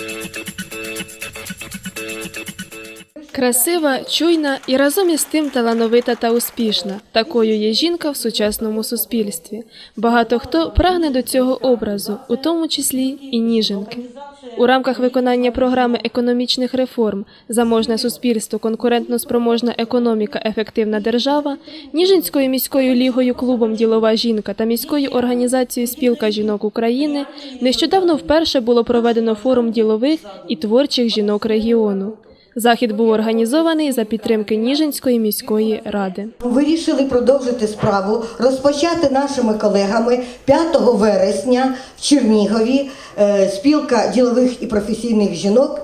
thank you. Красива, чуйна і разом із тим талановита та успішна. Такою є жінка в сучасному суспільстві. Багато хто прагне до цього образу, у тому числі і ніженки. У рамках виконання програми економічних реформ Заможне суспільство, конкурентно спроможна економіка, ефективна держава, Ніжинською міською лігою клубом Ділова жінка та міською організацією Спілка жінок України нещодавно вперше було проведено форум ділових і творчих жінок регіону. Захід був організований за підтримки Ніжинської міської ради. Вирішили продовжити справу, розпочати нашими колегами 5 вересня в Чернігові. е, Спілка ділових і професійних жінок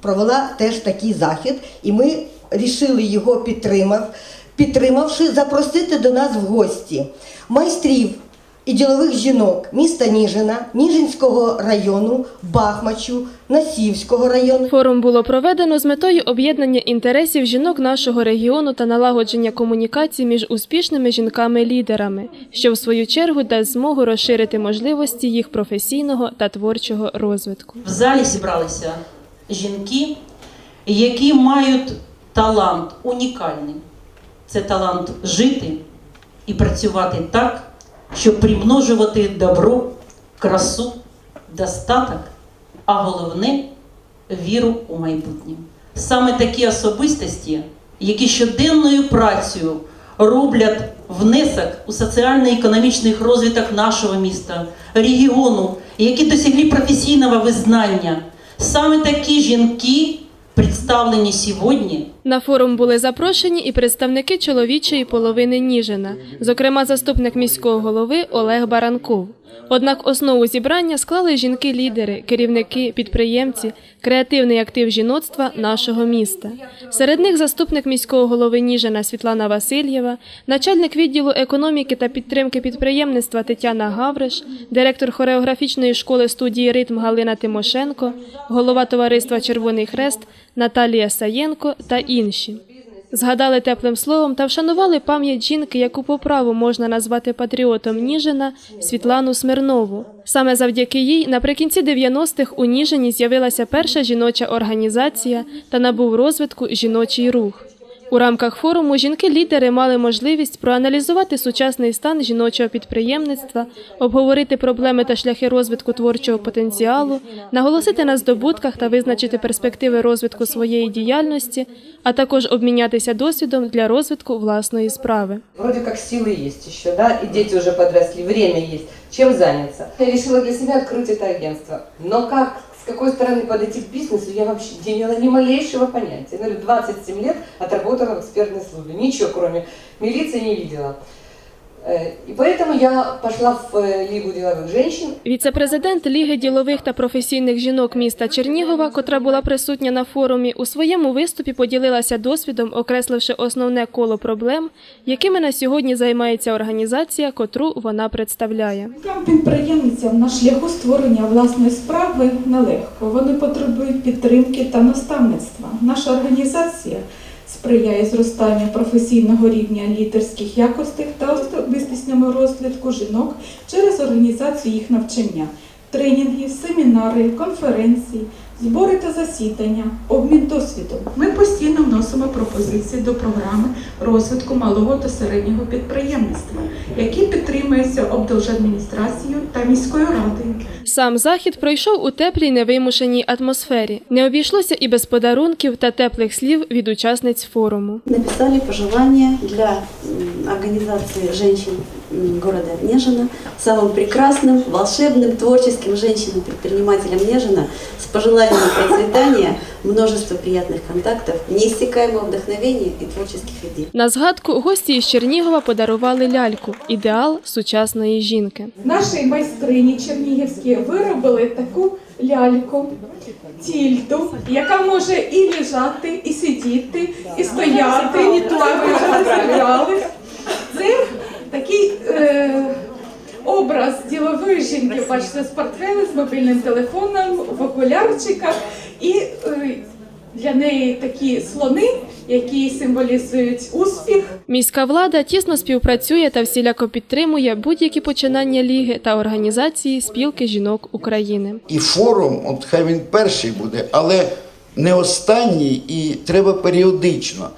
провела теж такий захід, і ми вирішили його підтримав, підтримавши запросити до нас в гості майстрів і ділових жінок міста Ніжина, Ніжинського району, Бахмачу, Насівського району. Форум було проведено з метою об'єднання інтересів жінок нашого регіону та налагодження комунікацій між успішними жінками-лідерами, що в свою чергу дасть змогу розширити можливості їх професійного та творчого розвитку. В залі зібралися жінки, які мають талант унікальний. Це талант жити і працювати так, щоб примножувати добро, красу, достаток, а головне віру у майбутнє. Саме такі особистості, які щоденною працею роблять внесок у соціально-економічний розвиток нашого міста, регіону, які досягли професійного визнання. Саме такі жінки представлені сьогодні На форум були запрошені і представники чоловічої половини Ніжина, зокрема заступник міського голови Олег Баранков. Однак основу зібрання склали жінки-лідери, керівники, підприємці, креативний актив жіноцтва нашого міста. Серед них заступник міського голови Ніжина Світлана Васильєва, начальник відділу економіки та підтримки підприємництва Тетяна Гавриш, директор хореографічної школи студії Ритм Галина Тимошенко, голова товариства Червоний Хрест Наталія Саєнко та інші. Згадали теплим словом та вшанували пам'ять жінки, яку по праву можна назвати патріотом Ніжина Світлану Смирнову. Саме завдяки їй наприкінці 90-х у Ніжині з'явилася перша жіноча організація та набув розвитку жіночий рух. У рамках форуму жінки-лідери мали можливість проаналізувати сучасний стан жіночого підприємництва, обговорити проблеми та шляхи розвитку творчого потенціалу, наголосити на здобутках та визначити перспективи розвитку своєї діяльності, а також обмінятися досвідом для розвитку власної справи. Вроде как силы есть еще, да, и дети уже подросли, время есть, чем заняться. Я решила для себя открыть это агентство. Но как, с какой стороны подойти к бизнесу, я вообще не имела ни малейшего понятия. Я говорю, 27 лет отработала в экспертной службе, ничего кроме милиции не видела. Э, И поэтому я пошла в э, Лигу деловых женщин, Віце-президент Ліги ділових та професійних жінок міста Чернігова, котра була присутня на форумі, у своєму виступі поділилася досвідом, окресливши основне коло проблем, якими на сьогодні займається організація, котру вона представляє. Нам підприємницям на шляху створення власної справи нелегко. Вони потребують підтримки та наставництва. Наша організація сприяє зростанню професійного рівня лідерських якостей та особистісному розвитку жінок через організацію їх навчання, тренінги, семінари, конференції, збори та засідання, обмін досвідом. Ми постійно вносимо пропозиції до програми розвитку малого та середнього підприємництва, які підтримуються облдержадміністрацією та міською радою. Сам захід пройшов у теплій невимушеній атмосфері. Не обійшлося і без подарунків та теплих слів від учасниць форуму. написали пожелания для женщин м, города Нежина, самым прекрасным, волшебным, творческим женщинам-предпринимателям Нежина с пожеланиями процветания, множества приятных контактов, неиссякаемого вдохновения и творческих идей. На згадку гості із Чернігова подарували ляльку ідеал сучасної жінки. Наші майстрині чернігівські виробили таку ляльку, тільту, яка може і лежати, і сидіти, і стояти, і плавати. Це такий е, образ ділової жінки, бачите, з портфелем, з мобільним телефоном, в окулярчиках. І е, для неї такі слони, які символізують успіх. Міська влада тісно співпрацює та всіляко підтримує будь-які починання ліги та організації спілки жінок України. І форум, от хай він перший буде, але не останній, і треба періодично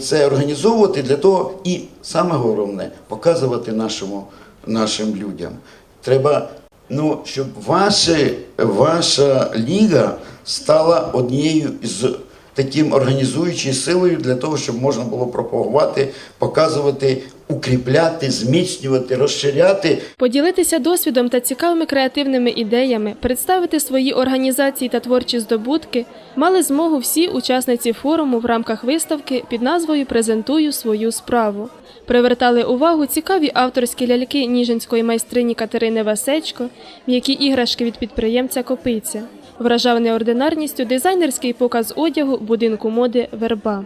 це організовувати для того, і саме головне показувати нашому, нашим людям. Треба, ну, щоб ваші, ваша ліга стала однією з таким організуючою силою для того, щоб можна було пропагувати, показувати, укріпляти, зміцнювати, розширяти Поділитися досвідом та цікавими креативними ідеями, представити свої організації та творчі здобутки мали змогу всі учасниці форуму в рамках виставки під назвою Презентую свою справу. Привертали увагу цікаві авторські ляльки ніжинської майстрині Катерини Васечко, м'які іграшки від підприємця Копиця. Вражав неординарністю дизайнерський показ одягу будинку моди верба.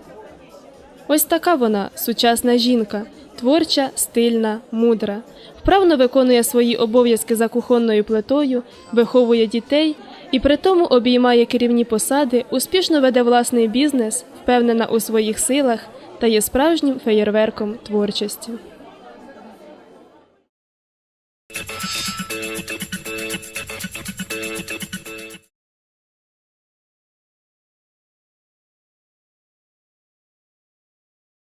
Ось така вона сучасна жінка, творча, стильна, мудра, вправно виконує свої обов'язки за кухонною плитою, виховує дітей і при тому обіймає керівні посади, успішно веде власний бізнес, впевнена у своїх силах та є справжнім феєрверком творчості.